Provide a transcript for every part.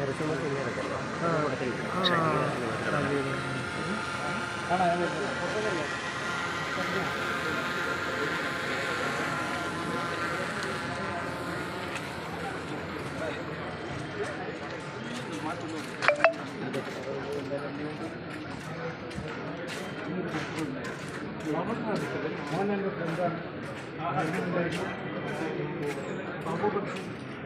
മോൻ എൻ്റെ ഫ്രണ്ടാണ്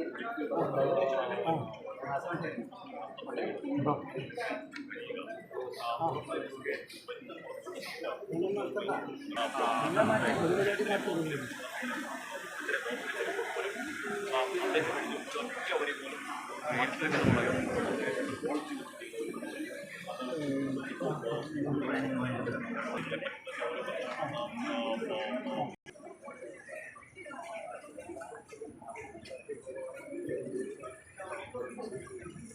なるほど。